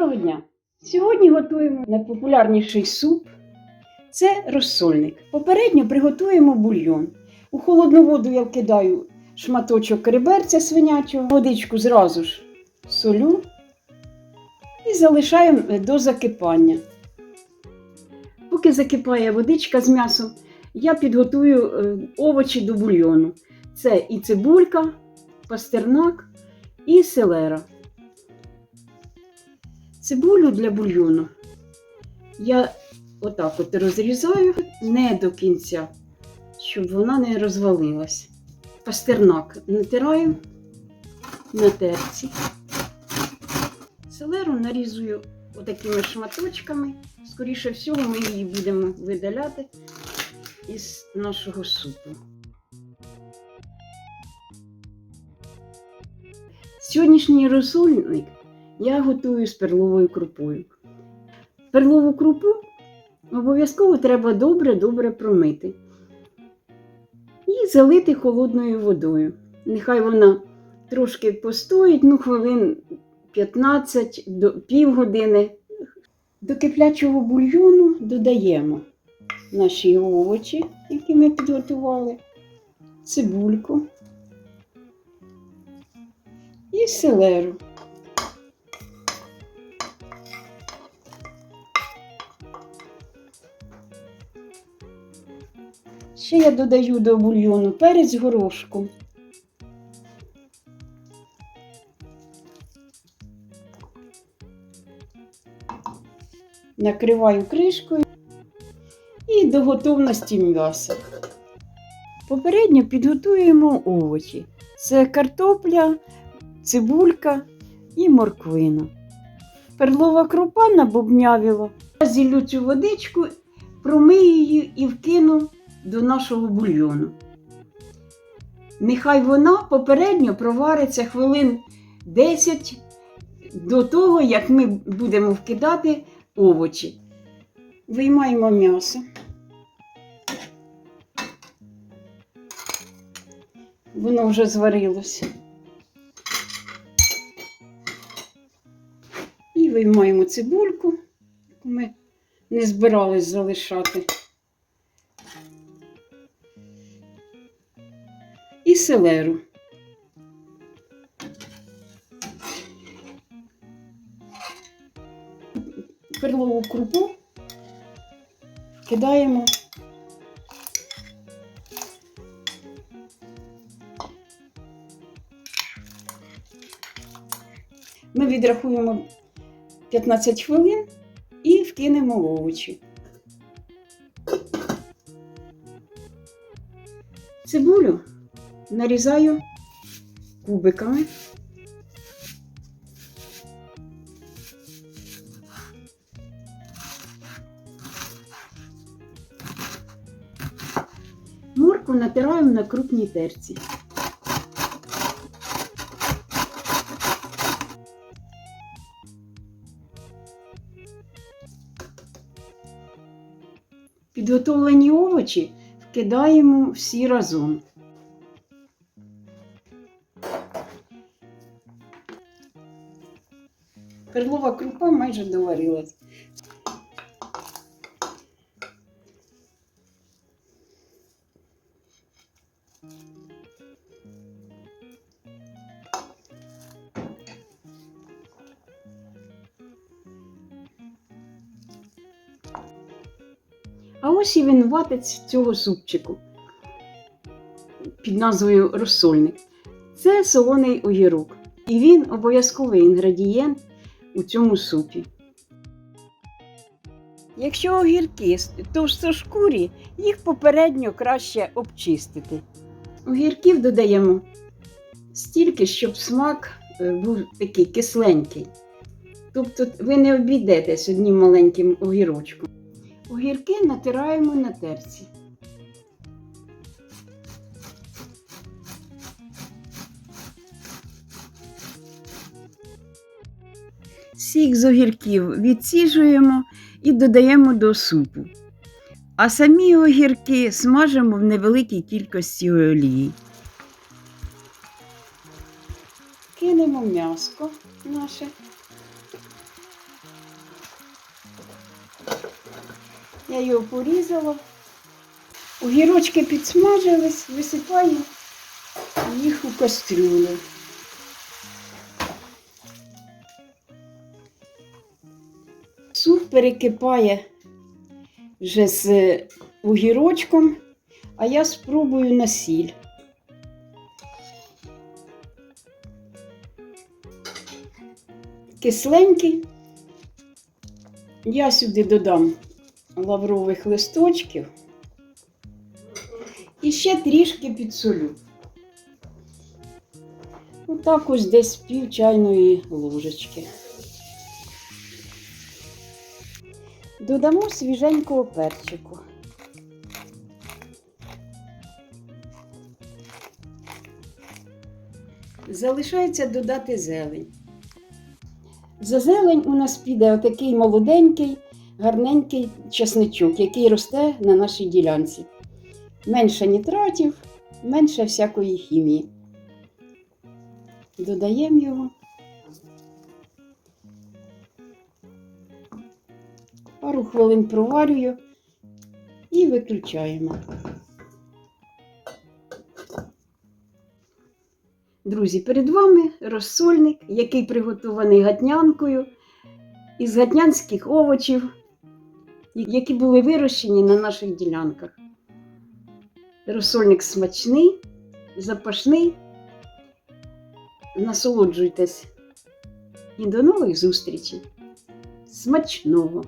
Доброго дня! Сьогодні готуємо найпопулярніший суп. Це розсольник. Попередньо приготуємо бульйон. У холодну воду я вкидаю шматочок реберця свинячого, водичку зразу ж солю і залишаємо до закипання. Поки закипає водичка з м'ясом, я підготую е, овочі до бульйону. Це і цибулька, пастернак і селера. Цибулю для бульйону я отак от розрізаю не до кінця, щоб вона не розвалилась. Пастернак натираю на терці. Селеру нарізую отакими шматочками. Скоріше всього, ми її будемо видаляти із нашого супу. Сьогоднішній розсольник я готую з перловою крупою. Перлову крупу обов'язково треба добре-добре промити і залити холодною водою. Нехай вона трошки постоїть, ну, хвилин 15 до півгодини. До киплячого бульйону додаємо наші овочі, які ми підготували, цибульку і селеру. Ще я додаю до бульйону перець горошку. Накриваю кришкою і до готовності м'яса. Попередньо підготуємо овочі. Це картопля, цибулька і морквина. Перлова крупа набобнявіла. Я зіллю цю водичку, промию її і вкину до нашого бульйону. Нехай вона попередньо провариться хвилин 10 до того, як ми будемо вкидати овочі. Виймаємо м'ясо. Воно вже зварилося. І виймаємо цибульку, яку ми не збирались залишати. Селеру. Перлову крупу кидаємо. Ми відрахуємо 15 хвилин і вкинемо овочі. Цибулю нарізаю кубиками. Морку натираємо на крупній терці. Підготовлені овочі вкидаємо всі разом. Перлова крупа майже доварилась. А ось і винуватець цього супчику під назвою розсольник. Це солоний огірок. І він обов'язковий інгредієнт у цьому супі. Якщо огірки товстошкурі, їх попередньо краще обчистити. Огірків додаємо стільки, щоб смак е, був такий кисленький. Тобто ви не обійдетесь одним маленьким огірочком. Огірки натираємо на терці. сік з огірків відсіжуємо і додаємо до супу. А самі огірки смажимо в невеликій кількості олії. Кинемо м'яско наше. Я його порізала. Огірочки підсмажились, висипаю їх у кастрюлю. Перекипає вже з огірочком, а я спробую на сіль. Кисленький. Я сюди додам лаврових листочків і ще трішки підсолю. Отак ось десь пів чайної ложечки. Додамо свіженького перчику. Залишається додати зелень. За зелень у нас піде отакий молоденький, гарненький чесничок, який росте на нашій ділянці. Менше нітратів, менше всякої хімії. Додаємо його. Пару хвилин проварюю і виключаємо. Друзі, перед вами розсольник, який приготований гатнянкою із гатнянських овочів, які були вирощені на наших ділянках. Розсольник смачний, запашний. Насолоджуйтесь і до нових зустрічей. Смачного!